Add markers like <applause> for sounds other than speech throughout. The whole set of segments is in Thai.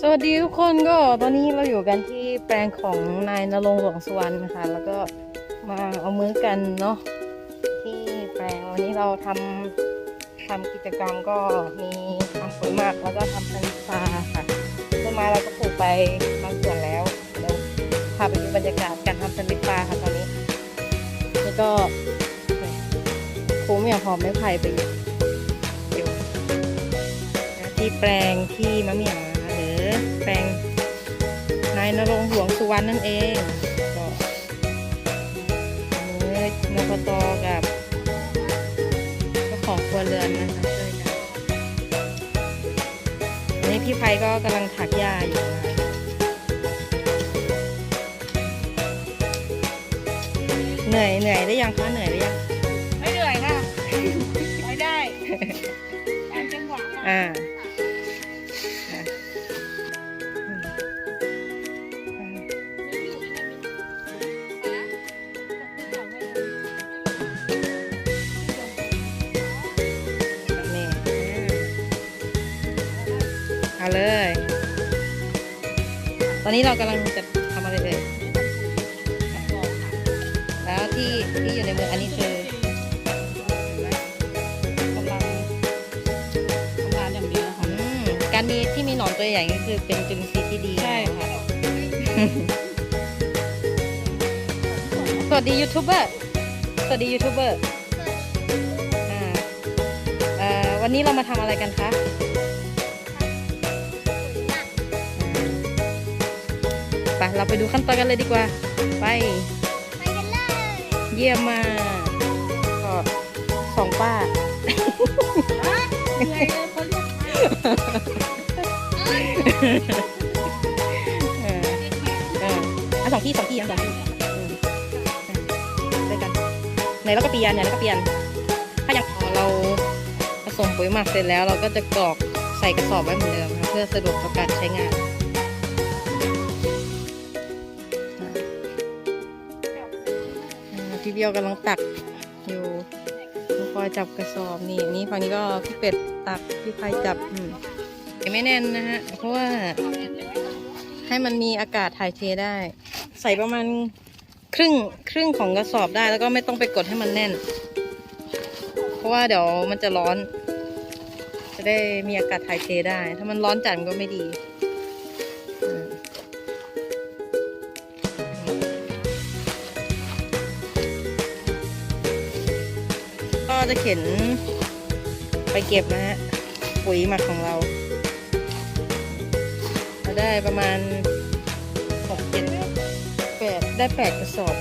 สวัสดีทุกคนก็ตอนนี้เราอยู่กันที่แปลงของนายนรงค์หลวงสุวรรณนะคะแล้วก็มาเอามือกันเนาะที่แปลงวันนี้เราทำทำกิจกรรมก็มีทำปุ๋ยหมักแล้วก็ทำพันธุ์าค่ะต้นไม้เราก็ปลูกไปบางส่วนแล้วเดี๋ยวพาไปดูบรรยากาศการทำพันธุ์ปลาค่ะตอนนี้นี่ก็ครูไม่อยากหอมไม่ไผ่ไปอยู่ที่แปลงที่มะเหมี่ยง นะคะหรือแปลงนายนรงค์หลวงสุวรรณนั่นเองก็มือนปตกับเจ้าของครัวเรือนนะคะช่วยกันอันนี้พี่ไพก็กำลังถักหญ้าอยู่นะคะเหนื่อยเหนื่อยได้ยังคะเหนื่อยได้ยังไม่เหนื่อยค่ะไปได้ตามจังหวะค่ะอ่า เอาเลย ตอนนี้เรากำลังจะทำอะไรเอ่ยแล้วที่ที่อยู่ในมืออันนี้คือเห็นไหมกำลังทำงานอย่างเดียวค่ะ อืมการมีที่มีหนอนตัวใหญ่ก็คือเป็นจุลินทรีย์ที่ดี ใช่ค่ะ สวัสดียูทูบเบอร์ สวัสดียูทูบเบอร์อ่าเอ่อวันนี้เรามาทำอะไรกันคะไเราไปดูขั้นตอนกันเลยดีกว่า ไป ไปกันเลย เยี่ยมมากก็สองป้าเหนื่อยเลยคนเรียกมาเออเอออะสองที่สองที่อะสองที่อืมอะด้วยกันไหนแล้วก็เปลี่ยนไหนแล้วก็เปลี่ยน ถ้าอยากเราผสมปุ๋ยหมักเสร็จแล้วเราก็จะกรอกใส่กระสอบไว้เหมือนเดิมนะคะเพื่อสะดวกต่อการใช้งาน เบี้ยวกำลังตักอยู่น้องพลอยจับกระสอบนี่อันนี้ฝั่งนี้ก็พี่เป็ดตักพี่พายจับอืมไม่แน่นนะฮะเพราะว่าให้มันมีอากาศถ่ายเทได้ ใส่ประมาณครึ่งครึ่งของกระสอบได้แล้วก็ไม่ต้องไปกดให้มันแน่น เพราะว่าเดี๋ยวมันจะร้อน จะได้มีอากาศถ่ายเทได้ ถ้ามันร้อนจัดมันก็ไม่ดี จะเข็นไปเก็บนะฮะปุ๋ยหมักของเราเราได้ประมาณหกเจ็ดแปดได้แปดกระสอบ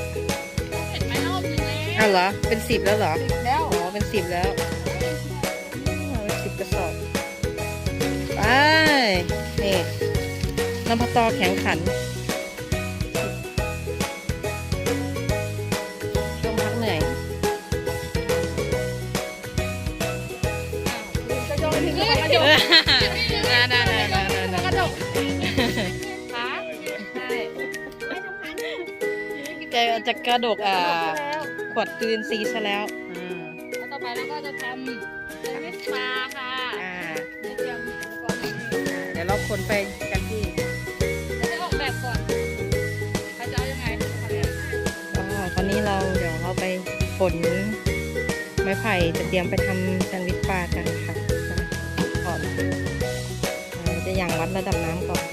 เห็นไหมรอบนึงแล้วอ้าวเหรอ เป็นสิบแล้วเหรอติดแล้วอ๋อเป็นสิบแล้วอ๋อเป็นสิบกระสอบ ไป นี่น้ำพะตอแข็งขัน จะกระดกอ่าแล้วขวดจุลินทรีย์ซะแล้วอืมแล้วต่อไปเราก็จะทำเป็นวิสปาค่ะอ่าในเตรียมอุปกรณ์นี้เดี๋ยวเราขนไปกันที่เราจะออกแบบก่อนใครจะเอายังไงคะเนี่ยก็ตอนนี้เราเดี๋ยวเราไปขนไม้ไผ่จะเตรียมไปทำแซนด์วิชปลากันค่ะก่อนเราจะยังวัดระดับน้ำก่อน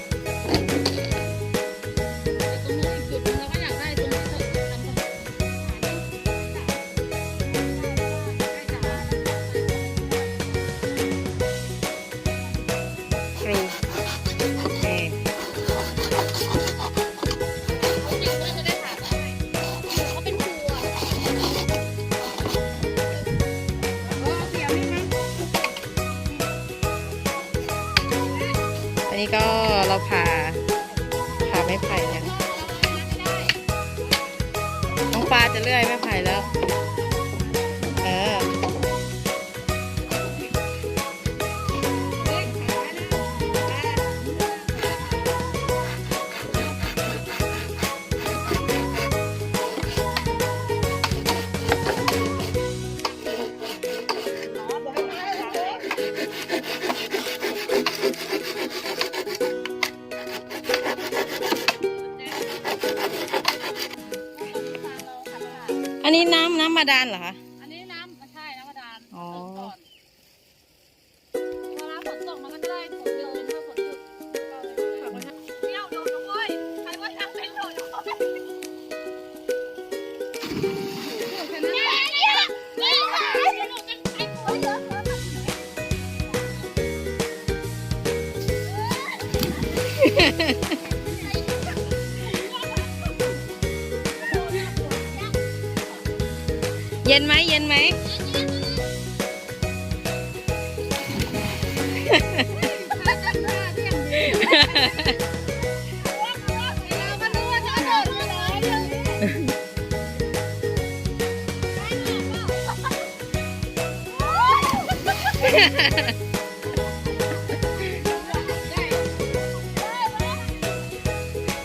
ปลาจะเลื่อยไม่ไผ่แล้ว นนี้น้ำน้ำบาดาลเหรอคะ ย็นไหมเย็นไหม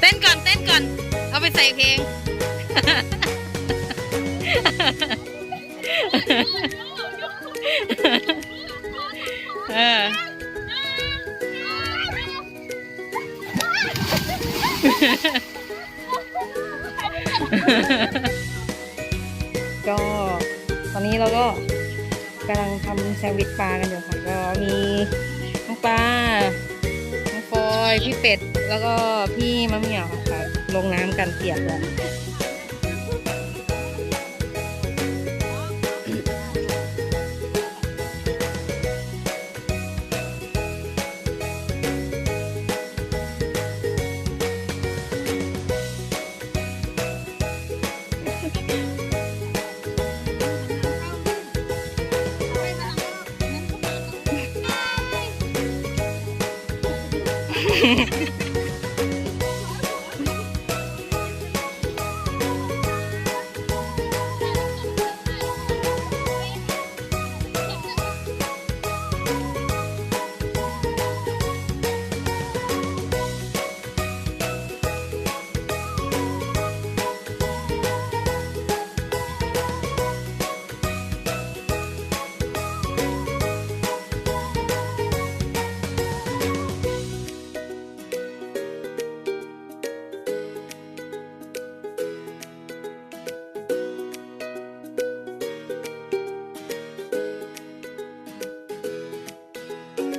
เต้นก่อนเต้นก่อน เอาไปใส่เพลง เออก็ตอนนี้เราก็กำลังทำแซนด์วิชปลากันอยู่ค่ะก็มีน้องปลาน้องฟอย พี่เป็ด แล้วก็พี่มะเหมี่ยวค่ะ ลงน้ำกันเปียกเลย Hehehehe <laughs>